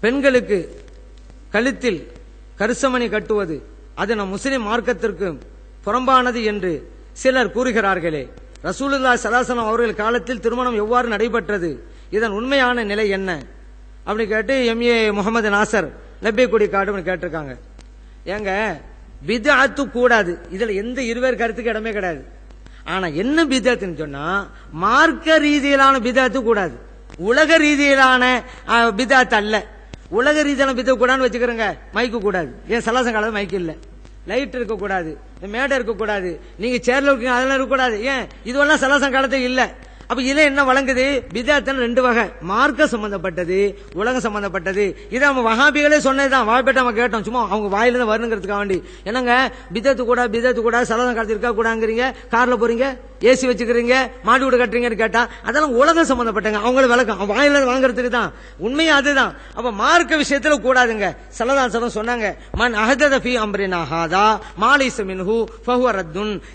பெண்களுக்கு கழுத்தில் கருசமணி கட்டுவது அது நம் முஸ்லிம் மார்க்கத்திற்கு புறம்பானது என்று சிலர் கூறுகிறார்களே. ரசூலுல்லா சலாசனம் அவர்கள் காலத்தில் திருமணம் எவ்வாறு நடைபெற்றது? இதன் உண்மையான நிலை என்ன? அப்படி கேட்டு எம்ஏ முகமது நாசர் லப்பேக்குடி காடுன்னு கேட்டிருக்காங்க. ஏங்க பிதாத்து கூடாது. இதுல எந்த இருவேறு கருத்துக்கு இடமே கிடையாது. ஆனா என்ன பிதாத்துன்னு சொன்னா மார்க்க ரீதியிலான பிதாத்து கூடாது. உலக ரீதியிலான அஹ், அல்ல. உலக ரீதியான பித்த கூடாதுன்னு வச்சுக்கிறேங்க. மைக்கு கூடாது. ஏன் சலாசம் காலம் மைக்கு இல்லை. லைட் இருக்க கூடாது. மேடை இருக்க கூடாது. நீங்க சேர்ல இருக்கீங்க அதெல்லாம் இருக்க கூடாது. ஏன்? இதுவெல்லாம் சலாசம் காலத்தை இல்ல. அப்ப இதுல என்ன வழங்குது? பிதாத்தன் ரெண்டு வகை. மார்க்க சம்பந்தப்பட்டது உலகம் சம்பந்தப்பட்டது. இதை நம்ம வகாபிகளே சொன்னதுதான். வாய்ப்பேட்ட நம்ம கேட்டோம். சும்மா அவங்க வாயில தான் வரணுங்கிறதுக்காக வேண்டி. என்னங்க? பிதத்து கூட பிதத்து கூட சலதம் காலத்து இருக்கா கூடாங்கிறீங்க? கார்ல போறீங்க? ஏசி வச்சுக்கிறீங்க மாடி வீடு கட்டுறீங்கன்னு கேட்டா அதெல்லாம் உலகம் சம்பந்தப்பட்டங்க. அவங்கள விளக்கம் வாயில வாங்குறதுக்கு தான் உண்மையா அதுதான். அப்ப மார்க்க விஷயத்துல கூடாதுங்க. சலதாசனம் சொன்னாங்க மன் அஹதத ஃபி அம்ரினா ஹாதா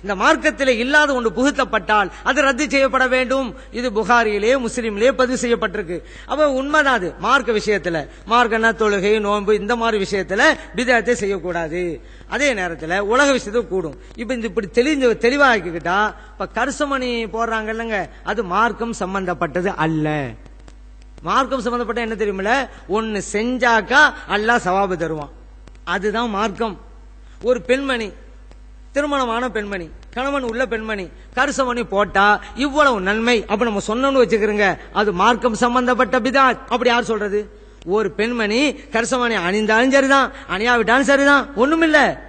இந்த மார்க்கத்தில் இல்லாத ஒன்று புகுத்தப்பட்டால் அது ரத்து செய்யப்பட வேண்டும். இது புகாரியிலே முஸ்லீம்லேயே பதிவு செய்யப்பட்டிருக்கு. அப்ப உண்மைதான் அது. மார்க்க விஷயத்துல. மார்க்கன்னா தொழுகை நோன்பு இந்த மாதிரி விஷயத்துல விதத்தை செய்யக்கூடாது. அதே நேரத்தில் உலக விஷயத்தும் கூடும். இப்ப இந்த இப்படி தெளிஞ்ச தெளிவாக்கிக்கிட்டா இப்ப கருசமணி போடுறாங்க இல்லைங்க அது மார்க்கம் சம்பந்தப்பட்டது அல்ல. மார்க்கம் சம்பந்தப்பட்ட என்ன தெரியுமில்ல? ஒன்னு செஞ்சாக்கா அல்லா சவாபு தருவான். அதுதான் மார்க்கம். ஒரு பெண்மணி திருமணமான பெண்மணி கணவன் உள்ள பெண்மணி கருசமணி போட்டா இவ்வளவு நன்மை அப்ப நம்ம சொன்னோம்னு வச்சுக்கிறோங்க அது மார்க்கம் சம்பந்தப்பட்ட பிதா அப்படி யார் சொல்றது? ஒரு பெண்மணி கருசமணி அணிந்தாலும் சரிதான் அணியாவிட்டாலும் சரிதான் ஒண்ணுமில்ல.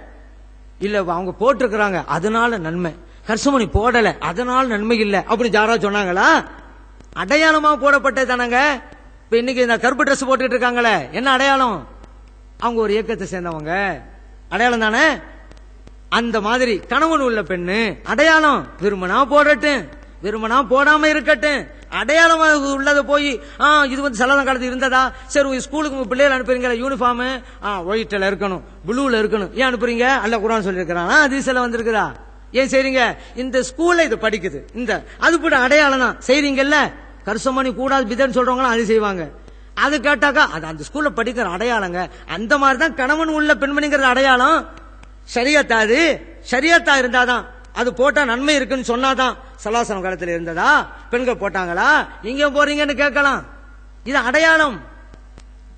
இல்ல அவங்க போட்டிருக்கிறாங்க அதனால நன்மை. கருசமணி போடல. அதனால் நன்மை இல்லை. அப்படின்னு யாராவது சொன்னாங்களா? அடையாளமா போடப்பட்டது தானங்க. இப்ப இன்னைக்கு இந்த கருப்பு ட்ரெஸ் போட்டுட்டு இருக்காங்களே என்ன அடையாளம்? அவங்க ஒரு இயக்கத்தை சேர்ந்தவங்க. அடையாளம் தானே? அந்த மாதிரி கணவன் உள்ள பெண்ணு அடையாளம் விரும்பினா போடட்டும். விரும்பினா போடாம இருக்கட்டும். அடையாளம் உள்ளத போய் ஆ இது வந்து சலதம் காலத்து இருந்ததா? சரி ஸ்கூலுக்கு உங்க பிள்ளைகள் அனுப்புறீங்களா? யூனிஃபார்ம் ஆ ஒயிட்ல இருக்கணும் ப்ளூல இருக்கணும். ஏன் அனுப்புறீங்க? அல்ல குரான் சொல்லியிருக்கிறானா? அதிசல வந்திருக்குதா? ஏன் செய்றீங்க? இந்த ஸ்கூல்ல இது படிக்குது. இந்த அது கூட அடையாளம் தான். செய்றீங்கல்ல? கருசமணி கூடாது பிதன்னு சொல்றவங்க அது செய்வாங்க. அது கேட்டாக்கா அது அந்த ஸ்கூல்ல படிக்கிற அடையாளங்க. அந்த மாதிரி தான் கணவன் உள்ள பெண்மணிங்கிறது அடையாளம். சரியத்தா அது? ஷரியத்தா இருந்தாதான். அது போட்டா நன்மை இருக்குன்னு சொன்னாதான் சலாசனம் காலத்துல இருந்ததா? பெண்கள் போட்டாங்களா? நீங்க போறீங்கன்னு கேட்கலாம். இது அடையாளம்.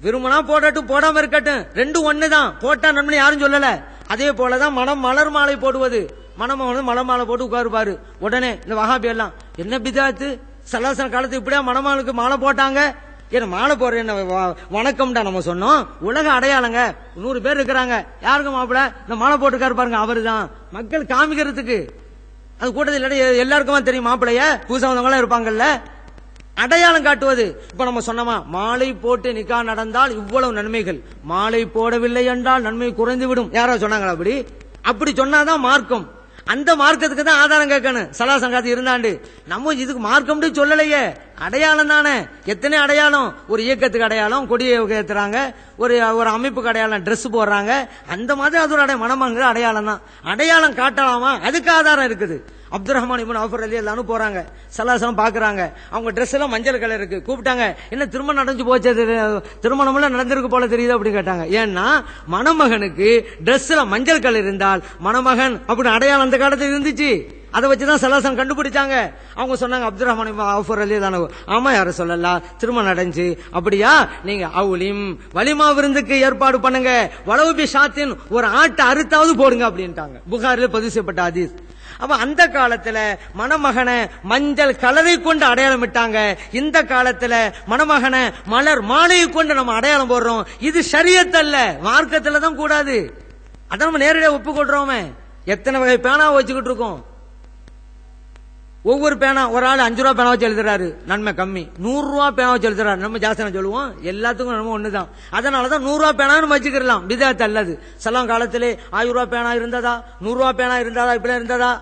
விரும்பினா போடட்டும் போடாம இருக்கட்டும். ரெண்டும் ஒண்ணுதான். போட்டா நன்மை யாரும் சொல்லல. அதே போலதான் மனம் மலர் மாலை போடுவது. மனம் மலை மாலை போட்டு உட்காருப்பாரு. உடனே இந்த வகாபி எல்லாம் என்ன பிதாத்து? சலாசன காலத்து இப்படியா மணமகனுக்கு மாலை போட்டாங்க? ஏன்னா மாலை போற என்ன வணக்கம்டா நம்ம சொன்னோம். உலக அடையாளங்க. நூறு பேர் இருக்கிறாங்க. யாருக்கு மாப்பிள? இந்த மாலை போட்டுக்காரு பாருங்க அவருதான். மக்கள் காமிக்கிறதுக்கு. அது கூட்டத்தில் இடையே எல்லாருக்குமா தெரியும் மாப்பிளைய? புதுசா வந்தவங்க இருப்பாங்கல்ல. அடையாளம் காட்டுவது. இப்ப நம்ம சொன்னோமா மாலை போட்டு நிக்கா நடந்தால் இவ்வளவு நன்மைகள். மாலை போடவில்லை என்றால் நன்மை குறைந்து விடும் யாரோ சொன்னாங்களா அப்படி? அப்படி சொன்னாதான் மார்க்கம். அந்த மார்க்கத்துக்கு தான் ஆதாரம் கேட்கணும். சலாசங்காத்து இருந்தாண்டு. நம்ம இதுக்கு மார்க்கம்னு சொல்லலையே. அடையாளம் தானே. எத்தனை அடையாளம்? ஒரு இயக்கத்துக்கு அடையாளம் கொடியை ஏற்றுறாங்க ஒரு ஒரு அமைப்புக்கு அடையாளம் ட்ரெஸ் போடுறாங்க. அந்த மாதிரி அது ஒரு அடைய மனமாங்கிற அடையாளம் தான். அடையாளம் காட்டலாமா? அதுக்கு ஆதாரம் இருக்குது. அப்துல் ரஹ்மான் இப்னு அஃபர் அலி எல்லாரும் போறாங்க. சலாசலம் பாக்குறாங்க. அவங்க Dress எல்லாம் மஞ்சள் கலர் இருக்கு. கூப்பிட்டாங்க என்ன திருமணம் நடந்து போச்சு? திருமணம் எல்லாம் நடந்திருக்கு போல தெரியுது? அப்படின்னு கேட்டாங்க. ஏன்னா மணமகனுக்கு Dressல மஞ்சள் கலர் இருந்தால் மணமகன் அப்படின்னு அடையாளம் அந்த காலத்துல இருந்துச்சு. அதை வச்சுதான் சலாசம் கண்டுபிடிச்சாங்க. அவங்க சொன்னாங்க அப்துல் ரஹ்மான் அலி தானே ஆமா யார சொல்லலாம் திருமணம் நடந்துச்சு. அப்படியா? நீங்க அவுலிம் வலிமா விருந்துக்கு ஏற்பாடு பண்ணுங்க. வளவுபி ஷாத்தின் ஒரு ஆட்டை அறுத்தாவது போடுங்க அப்படின்ட்டாங்க. புகாரில் பதிவு செய்யப்பட்ட ஹதீஸ். அப்ப அந்த காலத்துல மணமகனை மஞ்சள் கலரை கொண்டு அடையாளம் விட்டாங்க இந்த காலத்துல மணமகனை மலர் மாலையை கொண்டு நம்ம அடையாளம் போடுறோம். இது சரியத்தல்ல. மார்க்கத்துல தான் கூடாது. அதை நம்ம நேரடியாக ஒப்புக்கொள்றோமே. எத்தனை வகை பேனா வச்சுக்கிட்டு இருக்கோம். ஒவ்வொரு பேனா ஒரு ஆள் அஞ்சு ரூபா பேனா வச்சு எழுதுறாரு. நன்மை கம்மி. நூறு ரூபா பேனா வச்சு எழுதுறாரு. நம்ம ஜாஸ்தி சொல்லுவோம். எல்லாத்துக்கும் நம்ம ஒண்ணுதான். அதனாலதான் நூறு ரூபா பேனா நம்ம வச்சுக்கலாம் விதத்தை அல்லது சலாம் காலத்திலே ஆயிரம் ரூபா பேனா இருந்ததா? நூறு ரூபா பேனா இருந்ததா? இப்படி இருந்ததா?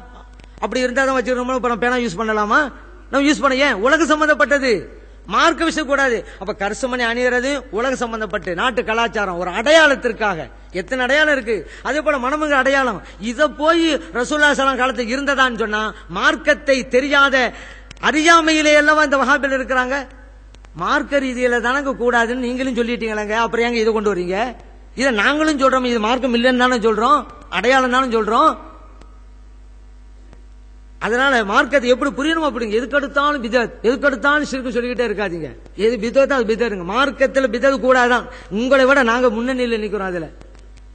அப்படி இருந்தா தான் வச்சுக்கிறோம் இப்ப பேனா யூஸ் பண்ணலாமா? நம்ம யூஸ் பண்ண ஏன்? உலக சம்பந்தப்பட்டது. மார்க்க விஷயம் கூடாது அப்ப கருசுமணி அணியறது உலக சம்பந்தப்பட்டு. நாட்டு கலாச்சாரம் ஒரு அடையாளத்திற்காக. எத்தனை அடையாளம் இருக்கு? அதே போல மனமுங்க அடையாளம். இத போய் ரசூல்லா சலாம் காலத்துக்கு இருந்ததான்னு சொன்னா மார்க்கத்தை தெரியாத அறியாமையிலே எல்லாம் இந்த வகாபில் இருக்கிறாங்க. மார்க்க ரீதியில தானங்க கூடாதுன்னு நீங்களும் சொல்லிட்டீங்களேங்க. அப்புறம் ஏங்க இதை கொண்டு வரீங்க? இதை நாங்களும் சொல்றோம் இது மார்க்கம் இல்லைன்னு தானே சொல்றோம். அடையாளம் தானே சொல்றோம். அதனால மார்க்கத்தை எப்படி புரியணும் அப்படிங்க. எதுக்கு எடுத்தாலும் பிதத் எதுக்கெடுத்தாலும் சிறுக்கு சொல்லிக்கிட்டே இருக்காதீங்க. எது பிதத்தோ அது பிதருங்க மார்க்கத்தில் பிதது கூடாதான். உங்களை விட நாங்க முன்னணியில் நிக்கிறோம் அதுல.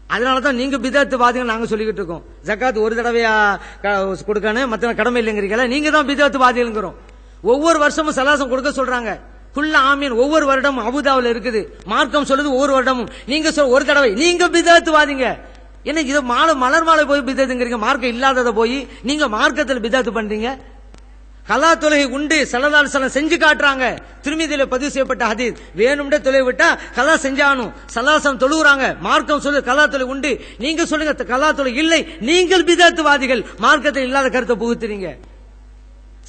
அதனால தான் நீங்க பிதத்து வாதிகள் நாங்க சொல்லிக்கிட்டு இருக்கோம். ஜக்காத் ஒரு தடவையா க- கொடுக்கணும் மற்ற கடமை இல்லைங்கிறீங்களா நீங்க தான் பிதத்து வாதிகளுங்கிறோம். ஒவ்வொரு வருஷமும் சலாசம் கொடுக்க சொல்றாங்க. குள்ள ஆமீன். ஒவ்வொரு வருடமும் அபுதாவில் இருக்குது. மார்க்கம் சொல்லுது ஒவ்வொரு வருடமும். நீங்க சொல் ஒரு தடவை. நீங்க பிதத்து வாதிங்க. என்ன இது மாலை மலர் மாலை போய் பிதத்துங்கிறீங்க மார்க்கம் இல்லாததை போய் நீங்க மார்க்கத்தில் பிதாத்து பண்றீங்க? கலா தொழுகை உண்டு சலதால் சலம் செஞ்சு காட்டுறாங்க. திருமதியில பதிவு செய்யப்பட்ட ஹதீஸ். வேணும்டே தொலை விட்டா கலா செஞ்சானும் சலாசம் தொழுகிறாங்க மார்க்கம் சொல்லு கலா தொலை உண்டு. நீங்க சொல்லுங்க கலா தொலை இல்லை. நீங்கள் பிதாத்துவாதிகள். மார்க்கத்தில் இல்லாத கருத்தை புகுத்துறீங்க.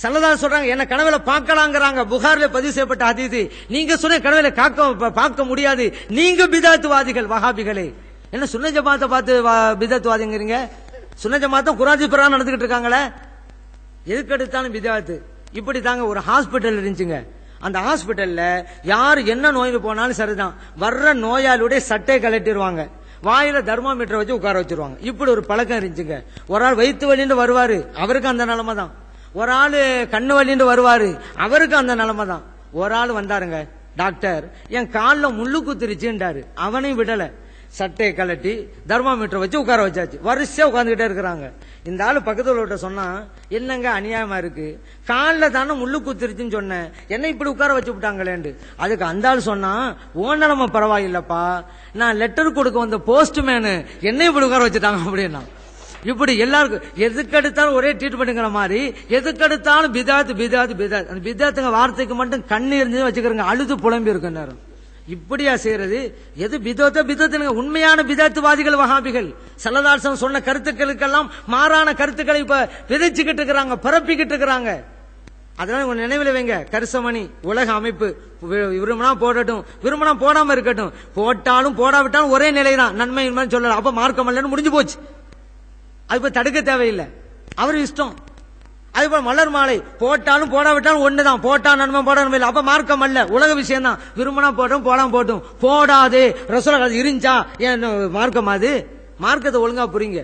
சல்லதால் சொல்றாங்க என்ன கனவுல பார்க்கலாங்கிறாங்க. புகார்ல பதிவு செய்யப்பட்ட ஹதீஸ். நீங்க சொன்ன கனவுல காக்க பார்க்க முடியாது. நீங்க பிதாத்துவாதிகள் வகாபிகளை என்ன சுன்ன ஜமாத்தை பார்த்து வா- சுன்ன ஜமாத்தம் குராஜி பிரகாரம் நடந்துகிட்டு இருக்காங்களே? எதுக்கெடுத்தாலும் பிதாத்து. இப்படி தாங்க ஒரு ஹாஸ்பிட்டல் இருந்துச்சுங்க. அந்த ஹாஸ்பிட்டல்ல யார் என்ன நோய்க்கு போனாலும் சரிதான். வர்ற நோயாளியுடைய சட்டை கலட்டிடுவாங்க வாயில தர்மாமீட்டரை வச்சு உட்கார வச்சிருவாங்க. இப்படி ஒரு பழக்கம் இருந்துச்சுங்க. ஒரு ஆள் வயிற்று வலின்னு வருவாரு. அவருக்கு அந்த நிலைமை தான் ஒரு ஆள் கண்ணு வலின்னு வருவாரு. அவருக்கு அந்த நிலைமை தான் ஒரு ஆள் வந்தாருங்க டாக்டர் என் காலில் முள்ளு குத்துருச்சுன்றாரு. அவனையும் விடலை. சட்டையை கலட்டி தர்மாமீட்டர் வச்சு உட்கார வச்சாச்சு. வரிசையா உட்காந்துக்கிட்டே இருக்கிறாங்க. இந்த ஆளு பக்கத்துல சொன்னா என்னங்க அநியாயமா இருக்கு? காலில் தானே முள்ளு குத்திருச்சுன்னு சொன்னேன். என்ன இப்படி உட்கார வச்சு விட்டாங்களேண்டு அதுக்கு அந்த ஆள் சொன்னா ஓனலம நிலமை பரவாயில்லப்பா. நான் லெட்டர் கொடுக்க வந்த போஸ்ட்மேனு என்ன இப்படி உட்கார வச்சுட்டாங்க அப்படின்னா. இப்படி எல்லாருக்கும் எதுக்கு எடுத்தாலும் ஒரே ட்ரீட்மெண்ட்ங்கிற மாதிரி எதுக்கு எடுத்தாலும் பிதாத்து பிதாத் அந்த பிதாத்துங்க வார்த்தைக்கு மட்டும் கண்ணு இருந்து வச்சுக்கிறாங்க. அழுது புலம்பி இருக்கும் நேரம். இப்படியா செய்யறது? எது பிதோத்த பிதத்துங்க உண்மையான விதத்துவாதிகள் வகாபிகள் சல்லதாசன் சொன்ன கருத்துக்களுக்கெல்லாம் மாறான கருத்துக்களை இப்ப விதைச்சுக்கிட்டு இருக்கிறாங்க பரப்பிக்கிட்டு இருக்கிறாங்க. அதெல்லாம் உங்க நினைவில் வைங்க. கரிசமணி உலக அமைப்பு விரும்பினா போடட்டும் விரும்பினா போடாம இருக்கட்டும். போட்டாலும் போடாவிட்டாலும் ஒரே நிலை தான் நன்மை இன்மைன்னு சொல்லலாம் அப்ப மார்க்கம் இல்லைன்னு முடிஞ்சு போச்சு. அது இப்ப தடுக்க தேவையில்லை. அவர் இஷ்டம். அது போல மலர் மாலை போட்டாலும் போடாவிட்டாலும் ஒண்ணுதான். போட்டா நன்மை போட நன்மை இல்லை. அப்ப மார்க்கம் அல்ல. உலக விஷயம் தான் விரும்பினா போட்டும் போடாம போட்டும். போடாது. ரசோலா இருந்துச்சா? ஏன் மார்க்கம் அது? மார்க்கத்தை ஒழுங்கா புரியுங்க.